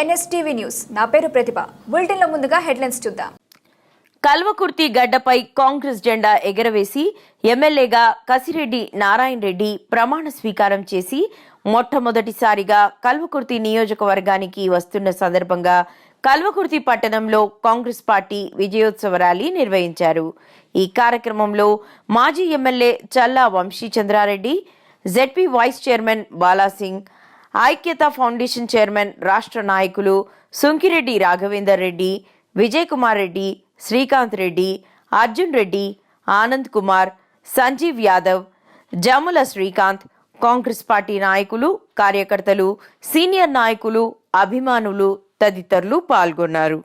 NSTV news. నా పేరు ప్రతిభ. బులెటిన్లో ముందుగా హెడ్లైన్స్ చూద్దాం. కల్వకుర్తి గడ్డపై కాంగ్రెస్ జెండా ఎగరవేసి ఎమ్మెల్యేగా కసిరెడ్డి నారాయణ రెడ్డి ప్రమాణ స్వీకారం చేసి మొట్టమొదటిసారిగా కల్వకుర్తి నియోజకవర్గానికి వస్తున్న సందర్భంగా కల్వకుర్తి పట్టణంలో కాంగ్రెస్ పార్టీ విజయోత్సవ ర్యాలీ నిర్వహించారు. ఈ కార్యక్రమంలో మాజీ MLA Challa Vamshichandrareddy ZP vice chairman Balasingh Aikyata foundation chairman రాష్ట్ర నాయకులు సుంకిరెడ్డి రాఘవేందర్ రెడ్డి విజయ్ కుమార్ రెడ్డి శ్రీకాంత్ రెడ్డి అర్జున్ రెడ్డి ఆనంద్ కుమార్ సంజీవ్ యాదవ్ జముల శ్రీకాంత్ కాంగ్రెస్ పార్టీ నాయకులు కార్యకర్తలు సీనియర్ నాయకులు అభిమానులు తదితరులు పాల్గొన్నారు.